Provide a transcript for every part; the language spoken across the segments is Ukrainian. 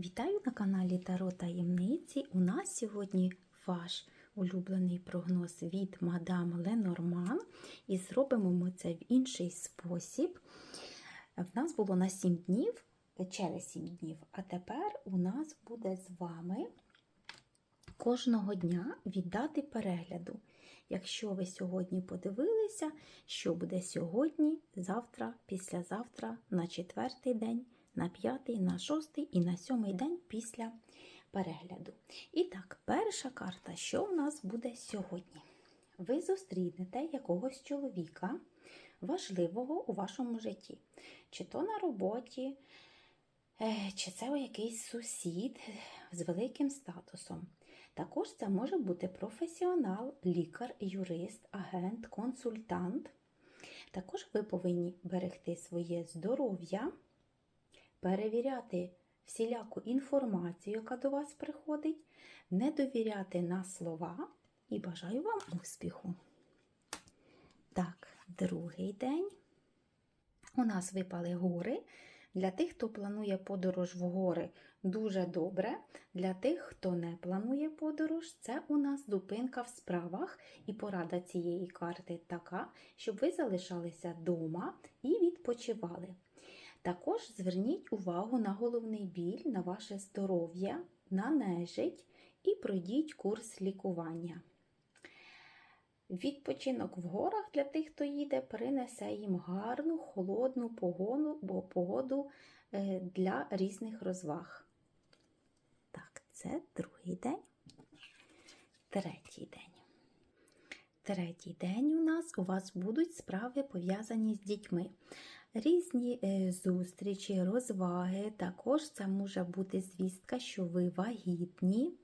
Вітаю на каналі Таро Таємниці. У нас сьогодні ваш улюблений прогноз від мадам Ленорман. І зробимо ми це в інший спосіб. В нас було на 7 днів, через 7 днів, а тепер у нас буде з вами кожного дня віддати перегляду. Якщо ви сьогодні подивилися, що буде сьогодні, завтра, післязавтра, на четвертий день, на п'ятий, на шостий і на сьомий день після перегляду. І так, перша карта, що в нас буде сьогодні? Ви зустрінете якогось чоловіка важливого у вашому житті, чи то на роботі, е, чи це якийсь сусід з великим статусом. Також це може бути професіонал, лікар, юрист, агент, консультант. Також ви повинні берегти своє здоров'я, перевіряти всіляку інформацію, яка до вас приходить, не довіряти на слова і бажаю вам успіху. Так, другий день. У нас випали гори. Для тих, хто планує подорож в гори, дуже добре. Для тих, хто не планує подорож, це у нас зупинка в справах. І порада цієї карти така, щоб ви залишалися вдома і відпочивали. Також зверніть увагу на головний біль, на ваше здоров'я, на нежить і пройдіть курс лікування. Відпочинок в горах для тих, хто їде, принесе їм гарну, холодну погоду, бо погоду е, для різних розваг. Так, це другий день. Третій день. Третій день у нас у вас будуть справи пов'язані з дітьми. Різні е, зустрічі, розваги. Також це може бути звістка, що ви вагітні.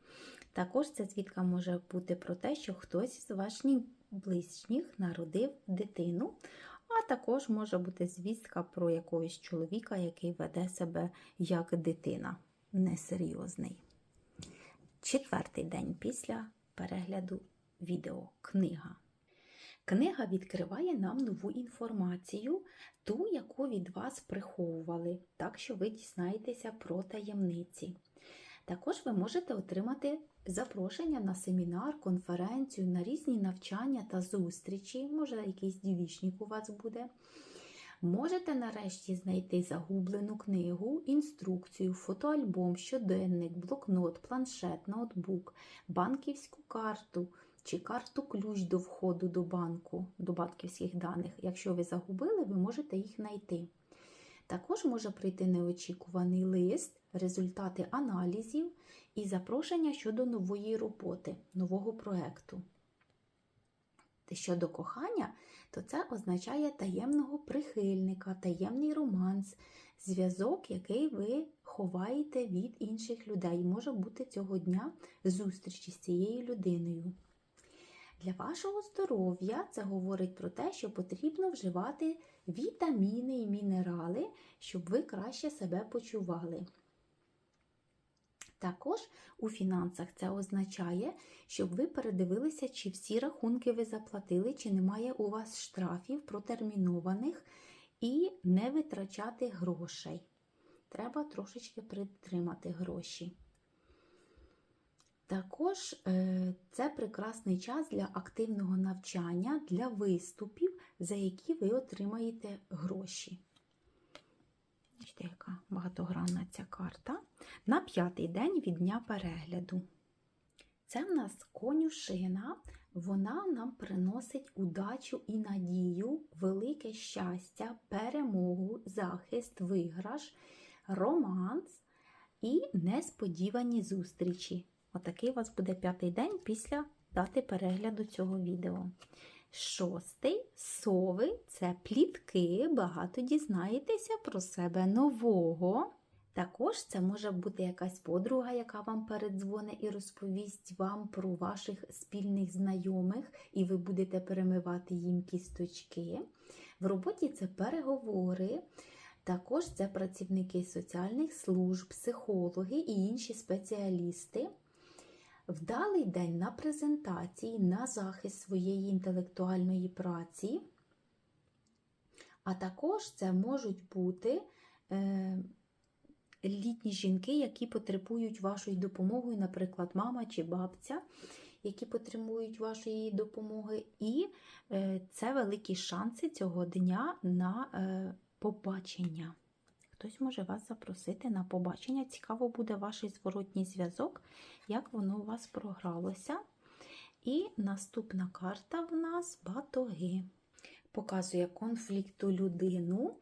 Також ця звідка може бути про те, що хтось з ваших ближніх народив дитину, а також може бути звістка про якогось чоловіка, який веде себе як дитина, несерйозний. Четвертий день після перегляду відео книга. Книга відкриває нам нову інформацію, ту, яку від вас приховували, так що ви дізнаєтеся про таємниці. Також ви можете отримати запрошення на семінар, конференцію, на різні навчання та зустрічі, може, якийсь дівічник у вас буде. Можете нарешті знайти загублену книгу, інструкцію, фотоальбом, щоденник, блокнот, планшет, ноутбук, банківську карту чи карту ключ до входу до банку, до банківських даних. Якщо ви загубили, ви можете їх знайти. Також може прийти неочікуваний лист, результати аналізів і запрошення щодо нової роботи, нового проєкту. Щодо кохання, то це означає таємного прихильника, таємний романс, зв'язок, який ви ховаєте від інших людей. Може бути цього дня зустрічі з цією людиною. Для вашого здоров'я це говорить про те, що потрібно вживати вітаміни і мінерали, щоб ви краще себе почували. Також у фінансах це означає, щоб ви передивилися, чи всі рахунки ви заплатили, чи немає у вас штрафів протермінованих, і не витрачати грошей. Треба трошечки притримати гроші. Також е, це прекрасний час для активного навчання, для виступів, за які ви отримаєте гроші. Бачите, яка багатогранна ця карта. На п'ятий день від дня перегляду. Це в нас конюшина, вона нам приносить удачу і надію, велике щастя, перемогу, захист, виграш, романс і несподівані зустрічі. Отакий у вас буде п'ятий день після дати перегляду цього відео. Шостий сови це плітки, багато дізнаєтеся про себе нового. Також це може бути якась подруга, яка вам передзвоне і розповість вам про ваших спільних знайомих, і ви будете перемивати їм кісточки. В роботі це переговори. Також це працівники соціальних служб, психологи і інші спеціалісти. Вдалий день на презентації, на захист своєї інтелектуальної праці, а також це можуть бути е, літні жінки, які потребують вашої допомоги, наприклад, мама чи бабця, які потребують вашої допомоги. І е, це великі шанси цього дня на е, побачення. Хтось може вас запросити на побачення. Цікаво буде ваш зворотній зв'язок, як воно у вас програлося. І наступна карта в нас батоги. Показує конфлікту людину,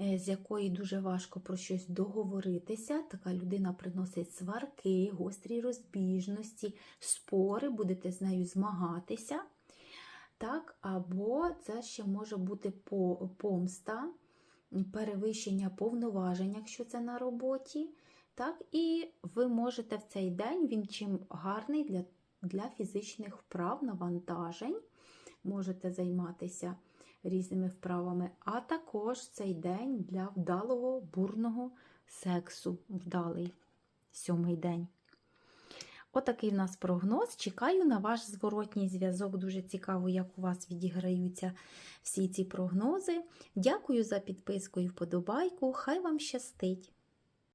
е, з якої дуже важко про щось договоритися. Така людина приносить сварки, гострі розбіжності, спори, будете з нею змагатися. Так, Або це ще може бути помста, перевищення повноважень, якщо це на роботі. Так, І ви можете в цей день, він чим гарний для, для фізичних вправ, навантажень. Можете займатися різними вправами, а також цей день для вдалого бурного сексу, вдалий сьомий день. Отакий в нас прогноз. Чекаю на ваш зворотній зв'язок. Дуже цікаво, як у вас відіграються всі ці прогнози. Дякую за підписку і вподобайку. Хай вам щастить!